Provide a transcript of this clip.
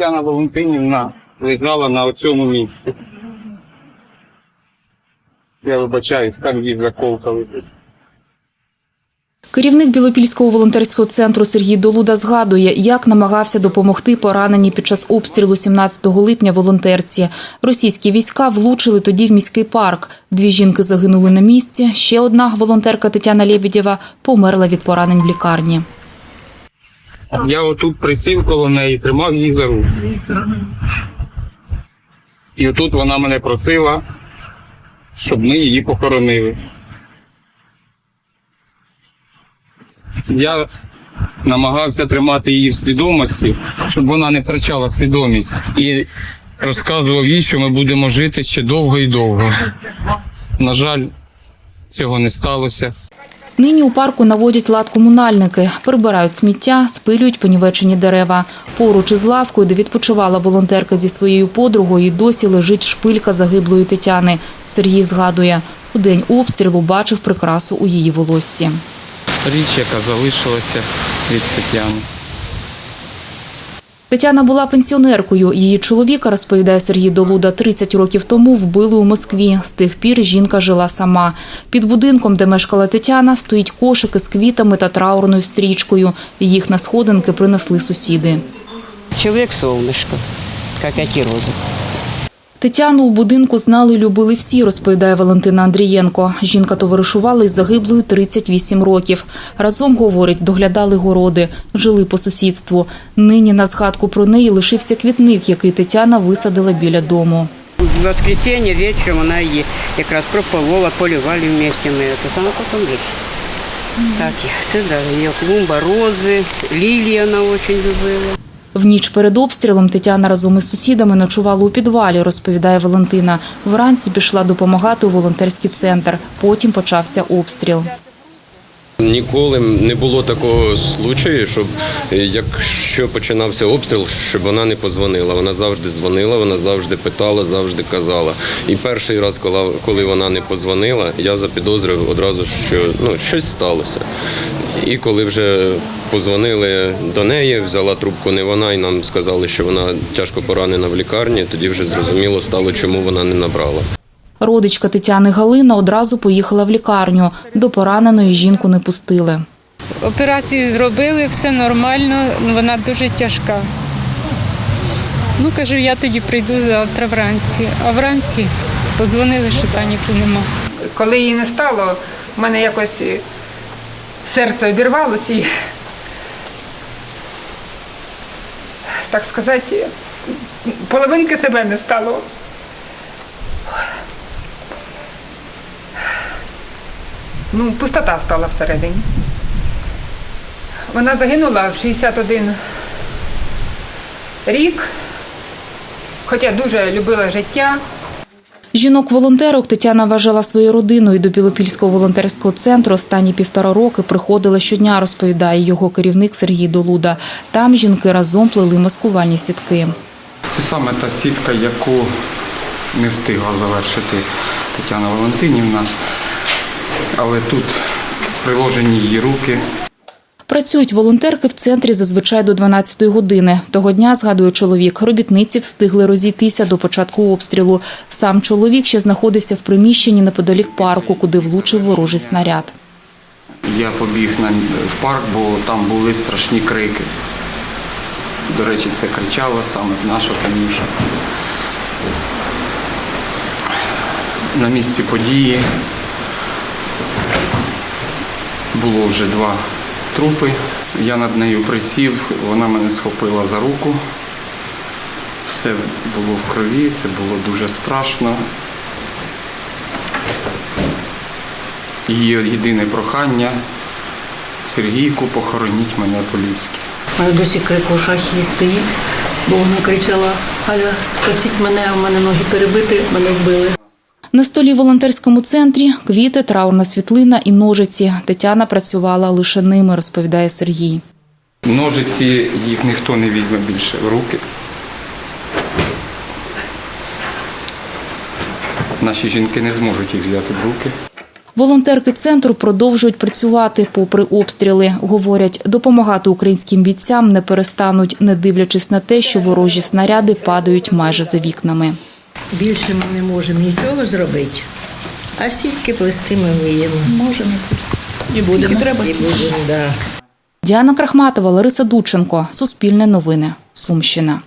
Тетяна Валентинівна лежала на цьому місці. Я вибачаюсь, там її заколкали. Керівник Білопільського волонтерського центру Сергій Долуда згадує, як намагався допомогти пораненій під час обстрілу 17 липня волонтерці. Російські війська влучили тоді в міський парк. Дві жінки загинули на місці. Ще одна волонтерка Тетяна Лєбідєва померла від поранень в лікарні. Я отут присів коло неї, тримав її за руку. І отут вона мене просила, щоб ми її похоронили. Я намагався тримати її в свідомості, щоб вона не втрачала свідомість. І розказував їй, що ми будемо жити ще довго і довго. На жаль, цього не сталося. Нині у парку наводять лад комунальники, прибирають сміття, спилюють понівечені дерева. Поруч із лавкою, де відпочивала волонтерка зі своєю подругою, досі лежить шпилька загиблої Тетяни. Сергій згадує, у день обстрілу бачив прикрасу у її волоссі. Річ, яка залишилася від Тетяни. Тетяна була пенсіонеркою. Її чоловіка, розповідає Сергій Долуда, 30 років тому вбили у Москві. З тих пір жінка жила сама. Під будинком, де мешкала Тетяна, стоїть кошики з квітами та траурною стрічкою. Їх на сходинки принесли сусіди. Человек солнышко, как эти розы. Тетяну у будинку знали і любили всі, розповідає Валентина Андрієнко. Жінка товаришувала із загиблою 38 років. Разом, говорить, доглядали городи, жили по сусідству. Нині на згадку про неї лишився квітник, який Тетяна висадила біля дому. В воскресенье вечером она ей как раз прополола, поливали вместе мы это. Она потом лечит. Так, це да, ее клумба, розы, лилии она очень любила. В ніч перед обстрілом Тетяна разом із сусідами ночувала у підвалі, розповідає Валентина. Вранці пішла допомагати у волонтерський центр. Потім почався обстріл. Ніколи не було такого случаю, щоб якщо починався обстріл, щоб вона не позвонила. Вона завжди дзвонила, вона завжди питала, завжди казала. І перший раз, коли вона не позвонила, я запідозрив одразу, що ну, щось сталося. І коли вже позвонили до неї, взяла трубку не вона, і нам сказали, що вона тяжко поранена в лікарні, тоді вже зрозуміло стало, чому вона не набрала. Родичка Тетяни Галина одразу поїхала в лікарню. До пораненої жінку не пустили. Операцію зробили, все нормально, вона дуже тяжка. Ну, кажу, я тоді прийду завтра вранці. А вранці позвонили, що Таніки нема. Коли її не стало, в мене якось серце обірвалося і, так сказати, половинки себе не стало. Ну, пустота стала всередині. Вона загинула в 61 рік, хоча дуже любила життя. Жінок-волонтерок Тетяна вважала своєю родиною до Білопільського волонтерського центру. Останні півтора роки приходила щодня, розповідає його керівник Сергій Долуда. Там жінки разом плели маскувальні сітки. Це саме та сітка, яку не встигла завершити Тетяна Валентинівна. Але тут приложені її руки. Працюють волонтерки в центрі зазвичай до 12-ї години. Того дня, згадує чоловік, робітниці встигли розійтися до початку обстрілу. Сам чоловік ще знаходився в приміщенні неподалік парку, куди влучив ворожий снаряд. Я побіг в парк, бо там були страшні крики. До речі, це кричала саме наша Танюша. На місці події було вже два трупи. Я над нею присів, вона мене схопила за руку. Все було в крові, це було дуже страшно. Її єдине прохання Сергійку, похороніть мене по-людськи. Мене досі крик у шахі стоїть, бо вона кричала, Галя, спасіть мене, у мене ноги перебиті, мене вбили. На столі в волонтерському центрі квіти, траурна світлина і ножиці. Тетяна працювала лише ними, розповідає Сергій. Ножиці їх ніхто не візьме більше в руки. Наші жінки не зможуть їх взяти в руки. Волонтерки центру продовжують працювати попри обстріли. Говорять, допомагати українським бійцям не перестануть, не дивлячись на те, що ворожі снаряди падають майже за вікнами. Більше ми не можемо нічого зробити, а сітки плести ми вміємо. Можемо. І будемо. Треба і будемо, да. Діана Крахматова, Лариса Дученко. Суспільне новини. Сумщина.